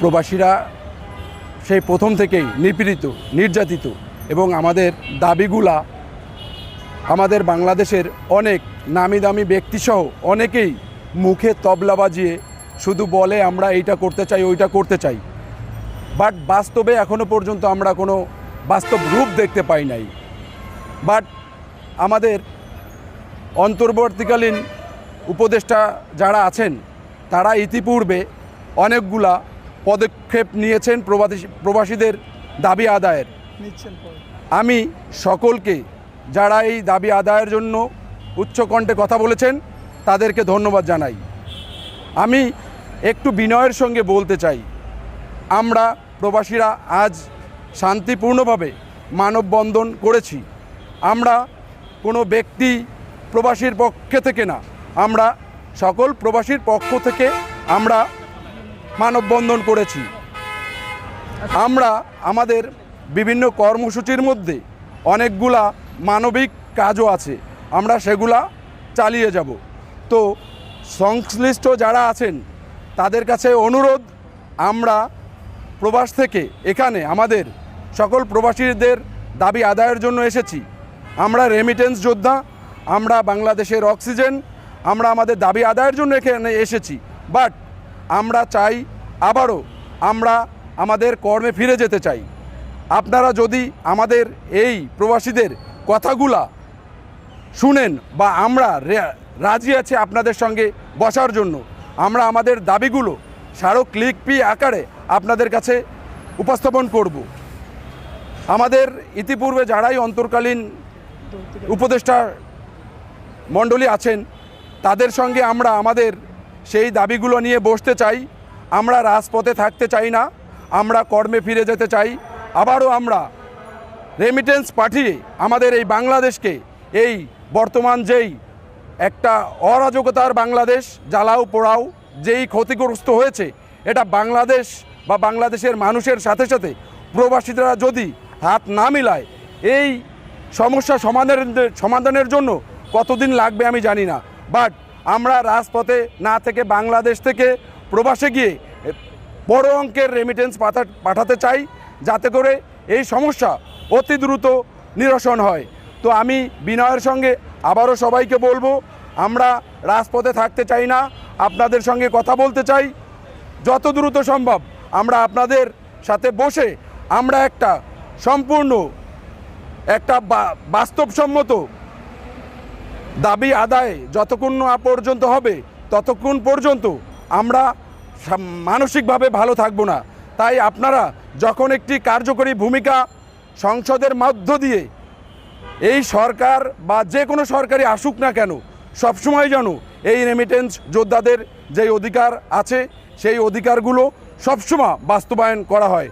প্রবাসীরা সেই প্রথম থেকেই নিপীড়িত, নির্যাতিত এবং আমাদের দাবিগুলা আমাদের বাংলাদেশের অনেক নামি দামি ব্যক্তিসহ অনেকেই মুখে তবলা বাজিয়ে শুধু বলে আমরা এইটা করতে চাই, ওইটা করতে চাই। বাট বাস্তবে এখনও পর্যন্ত আমরা কোনো বাস্তব রূপ দেখতে পাই নাই। বাট আমাদের অন্তর্বর্তীকালীন উপদেষ্টা যারা আছেন, তারা ইতিপূর্বে অনেকগুলা পদক্ষেপ নিয়েছেন প্রবাসী প্রবাসীদের দাবি আদায়ের। আমি সকলকে যারা এই দাবি আদায়ের জন্য উচ্চকণ্ঠে কথা বলেছেন তাদেরকে ধন্যবাদ জানাই। আমি একটু বিনয়ের সঙ্গে বলতে চাই আমরা প্রবাসীরা আজ শান্তিপূর্ণভাবে মানববন্ধন করেছি। আমরা কোনো ব্যক্তি প্রবাসীর পক্ষে থেকে না আমরা সকল প্রবাসীর পক্ষ থেকে আমরা মানববন্ধন করেছি। আমরা আমাদের বিভিন্ন কর্মসূচির মধ্যে অনেকগুলা মানবিক কাজও আছে। আমরা সেগুলা চালিয়ে যাব। তো সংশ্লিষ্ট যারা আছেন, তাদের কাছে অনুরোধ, আমরা প্রবাস থেকে এখানে আমাদের সকল প্রবাসীদের দাবি আদায়ের জন্য এসেছি। আমরা রেমিটেন্স যোদ্ধা, আমরা বাংলাদেশের অক্সিজেন আমরা আমাদের দাবি আদায়ের জন্য এখানে এসেছি। বাট আমরা চাই আবারও আমরা আমাদের কর্মে ফিরে যেতে চাই। আপনারা যদি আমাদের এই প্রবাসীদের কথাগুলা শুনেন বা আমরা রাজি আছি আপনাদের সঙ্গে বসার জন্য, আমরা আমাদের দাবিগুলো স্মারক ক্লিক পি আকারে আপনাদের কাছে উপস্থাপন করব। আমাদের ইতিপূর্বে যারাই অন্তর্কালীন উপদেষ্টা মণ্ডলী আছেন, তাদের সঙ্গে আমরা আমাদের সেই দাবিগুলো নিয়ে বসতে চাই। আমরা রাজপথে থাকতে চাই না। আমরা কর্মে ফিরে যেতে চাই। আবারও আমরা রেমিটেন্স পাঠিয়ে আমাদের এই বাংলাদেশকে, এই বর্তমান যেই একটা অরাজকতার বাংলাদেশ, জ্বালাও পোড়াও, যেই ক্ষতিগ্রস্ত হয়েছে, এটা বাংলাদেশ বা বাংলাদেশের মানুষের সাথে সাথে প্রবাসীরা যদি হাত না মিলায়, এই সমস্যা সমাধানের সমাধানের জন্য কতদিন লাগবে আমি জানি না। বাট আমরা রাজপথে না থেকে বাংলাদেশ থেকে প্রবাসে গিয়ে বড় অঙ্কের রেমিটেন্স পাঠা পাঠাতে চাই, যাতে করে এই সমস্যা অতি দ্রুত নিরসন হয়। তো আমি বিনয়ের সঙ্গে আবারও সবাইকে বলব, আমরা রাজপথে থাকতে চাই না, আপনাদের সঙ্গে কথা বলতে চাই। যত দ্রুত সম্ভব আমরা আপনাদের সাথে বসে আমরা একটা সম্পূর্ণ একটা বাস্তবসম্মত দাবি আদায় যতক্ষণ না পর্যন্ত হবে, ততক্ষণ পর্যন্ত আমরা মানসিকভাবে ভালো থাকব না। তাই আপনারা যখন একটি কার্যকরী ভূমিকা সংসদের মধ্য দিয়ে এই সরকার বা যে কোনো সরকারি আসুক না কেন, সবসময় যেন এই রেমিটেন্স যোদ্ধাদের যেই অধিকার আছে, সেই অধিকারগুলো সবসময় বাস্তবায়ন করা হয়।